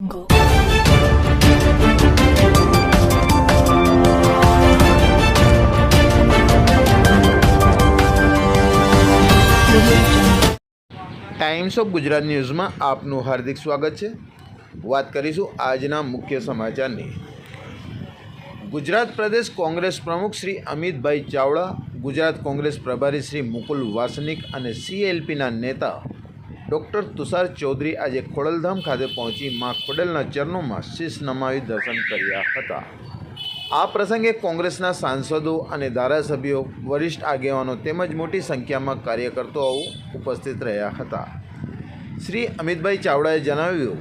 Go. Times of Gujarat ન્યૂઝમાં આપનું હાર્દિક સ્વાગત છે વાત કરીશું આજના મુખ્ય સમાચારની ગુજરાત પ્રદેશ કોંગ્રેસ પ્રમુખ શ્રી અમિતભાઈ ચાવડા, ગુજરાત કોંગ્રેસ પ્રભારી શ્રી મુકુલ વાસનિક અને સીએલપીના નેતા ડૉક્ટર તુષાર ચૌધરી આજે ખોડલધામ ખાતે પહોંચી મા ખોડલના ચરણોમાં શીશ નમાવી દર્શન કર્યા હતા. આ પ્રસંગે કોંગ્રેસના સાંસદો અને ધારાસભ્યો, વરિષ્ઠ આગેવાનો તેમજ મોટી સંખ્યામાં કાર્યકર્તાઓ ઉપસ્થિત રહ્યા હતા. શ્રી અમિતભાઈ ચાવડાએ જણાવ્યું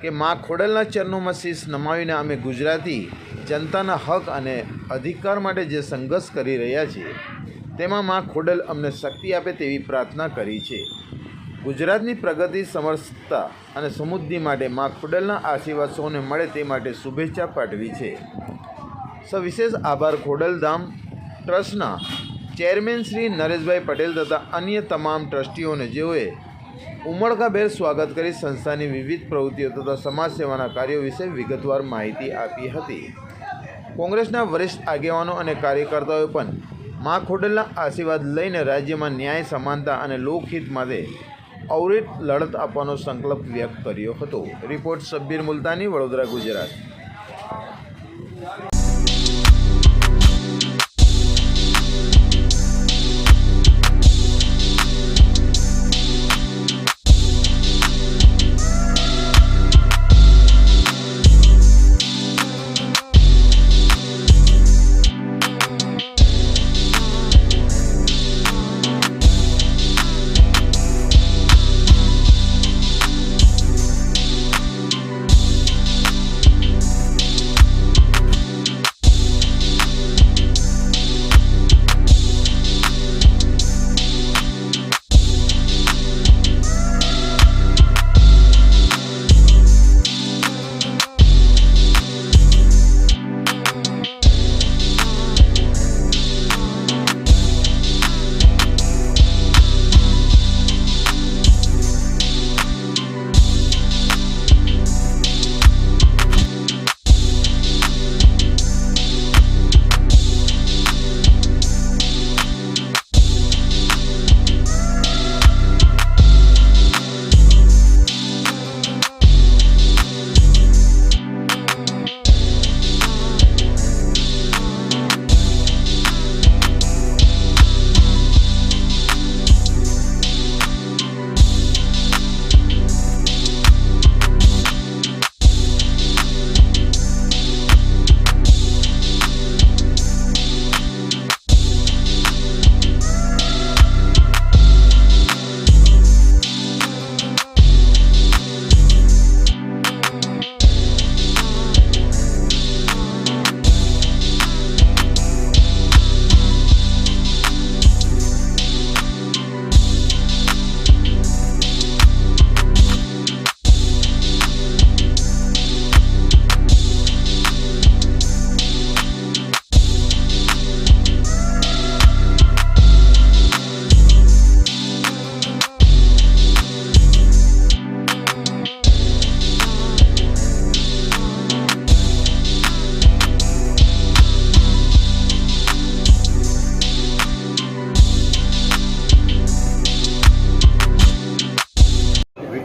કે, મા ખોડલના ચરણોમાં શીશ નમાવીને અમે ગુજરાતી જનતાના હક અને અધિકાર માટે જે સંઘર્ષ કરી રહ્યા છીએ, તેમાં મા ખોડલ અમને શક્તિ આપે તેવી પ્રાર્થના કરી છે. ગુજરાતની પ્રગતિ, સમરસતા અને સમૃદ્ધિ માટે મા ખોડલના આશીર્વાદ સૌને મળે તે માટે શુભેચ્છા પાઠવી છે. સવિશેષ આભાર ખોડલધામ ટ્રસ્ટના ચેરમેન શ્રી નરેશભાઈ પટેલ તથા અન્ય તમામ ટ્રસ્ટીઓને, જેઓએ ઉમળકાભેર સ્વાગત કરી સંસ્થાની વિવિધ પ્રવૃત્તિઓ તથા સમાજ સેવાના કાર્યો વિશે વિગતવાર માહિતી આપી હતી. કોંગ્રેસના વરિષ્ઠ આગેવાનો અને કાર્યકર્તાઓએ પણ મા ખોડલના આશીર્વાદ લઈને રાજ્યમાં ન્યાય, સમાનતા અને લોકહિત માટે અવરિત લડત આપવાનો સંકલ્પ વ્યક્ત કર્યો હતો. રિપોર્ટ સબ્બીર મુલતાની વડોદરા ગુજરાત.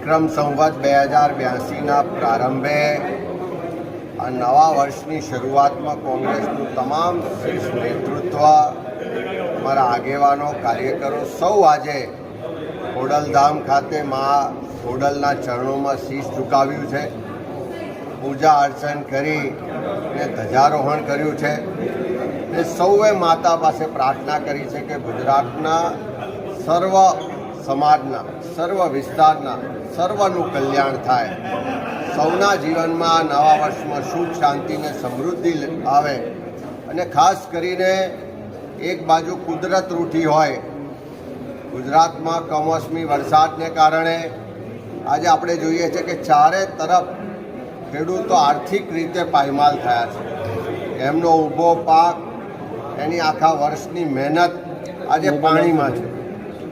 વિક્રમ સંવત બે હજાર બ્યાસીના પ્રારંભે આ નવા વર્ષની શરૂઆતમાં કોંગ્રેસનું તમામ શીર્ષ નેતૃત્વ મારા આગેવાનો, કાર્યકરો સૌ આજે ખોડલધામ ખાતે મા ખોડલના ચરણોમાં શીશ ઝુકાવ્યું છે. પૂજા અર્ચન કરી ને ધ્વજારોહણ કર્યું છે. ને સૌએ માતા પાસે પ્રાર્થના કરી છે કે ગુજરાતના સર્વ સમાજના સર્વ વિસ્તારના સર્વનું કલ્યાણ થાય. સૌના જીવનમાં નવા વર્ષમાં સુખ શાંતિ ને સમૃદ્ધિ આવે. અને ખાસ કરીને એક બાજુ કુદરત રૂઠી હોય. ગુજરાતમાં કમોસમી વરસાદને કારણે આજે આપણે જોઈએ છે કે ચારે તરફ ખેડૂતો આર્થિક રીતે પાયમાલ થયા છે. એમનો ઊભો પાક એની આખા વર્ષની મહેનત આજે પાણીમાં છે.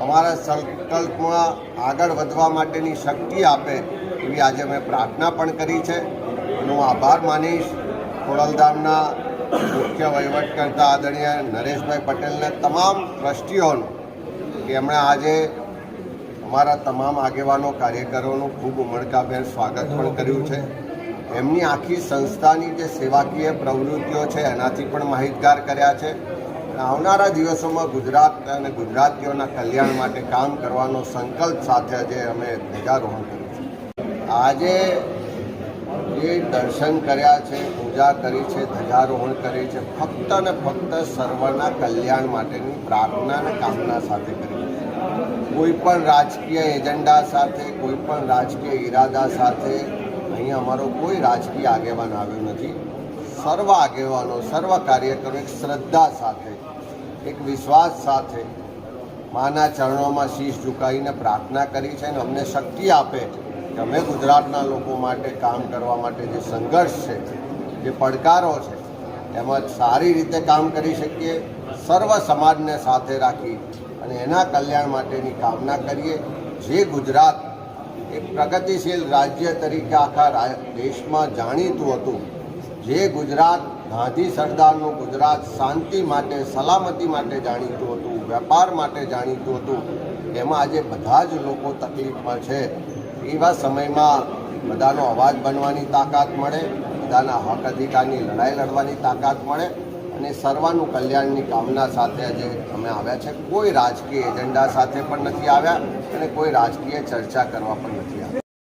અમારા સંકલ્પમાં આગળ વધવા માટેની શક્તિ આપે એવી આજે મેં પ્રાર્થના પણ કરી છે. હું આભાર માનીશ. ખોડલધામના મુખ્ય વહીવટકર્તા આદરણીય નરેશભાઈ પટેલને તમામ ટ્રસ્ટીઓનો કે એમણે આજે અમારા તમામ આગેવાનો કાર્યકરોનું ખૂબ ઉમળકાભેર સ્વાગત પણ કર્યું છે. એમની આખી સંસ્થાની જે સેવાકીય પ્રવૃત્તિઓ છે, એનાથી પણ માહિતગાર કર્યા છે. આવનારા દિવસોમાં ગુજરાત અને ગુજરાતીઓના કલ્યાણ માટે કામ કરવાનો સંકલ્પ સાથે આજે અમે ધ્વજારોહણ કર્યું છે. આજે જે દર્શન કર્યા છે, પૂજા કરી છે, ધ્વજારોહણ કરી છે, ફક્ત ને ફક્ત સર્વના કલ્યાણ માટેની પ્રાર્થના અને કામના સાથે કરી કોઈ પણ રાજકીય એજન્ડા સાથે, કોઈ પણ રાજકીય ઈરાદા સાથે અહીં અમારો કોઈ રાજકીય આગેવાન આવ્યો નથી. સર્વ આગેવાનો, સર્વ કાર્યકરો એક શ્રદ્ધા સાથે, એક વિશ્વાસ સાથે માના ચરણોમાં શીશ ઝુકાવીને પ્રાર્થના કરી છે અને અમને શક્તિ આપે કે અમે ગુજરાતના લોકો માટે કામ કરવા માટે જે સંઘર્ષ છે, જે પડકારો છે, એમાં સારી રીતે કામ કરી શકીએ, સર્વ સમાજને સાથે રાખી અને એના કલ્યાણ માટેની કામના કરીએ. જે ગુજરાત એક પ્રગતિશીલ રાજ્ય તરીકે આખા દેશમાં જાણીતું હતું જે ગુજરાત ગાંધી સરદારનું ગુજરાત શાંતિ માટે, સલામતી માટે જાણીતું હતું, વેપાર માટે જાણીતું હતું, એમાં આજે બધા જ લોકો તકલીફમાં છે. એવા સમયમાં બધાનો અવાજ બનવાની તાકાત મળે, બધાના હક અધિકારની લડાઈ લડવાની તાકાત મળે, અને સર્વાનું કલ્યાણની કામના સાથે આજે અમે આવ્યા છે. કોઈ રાજકીય એજન્ડા સાથે પણ નથી આવ્યા અને કોઈ રાજકીય ચર્ચા કરવા પણ નથી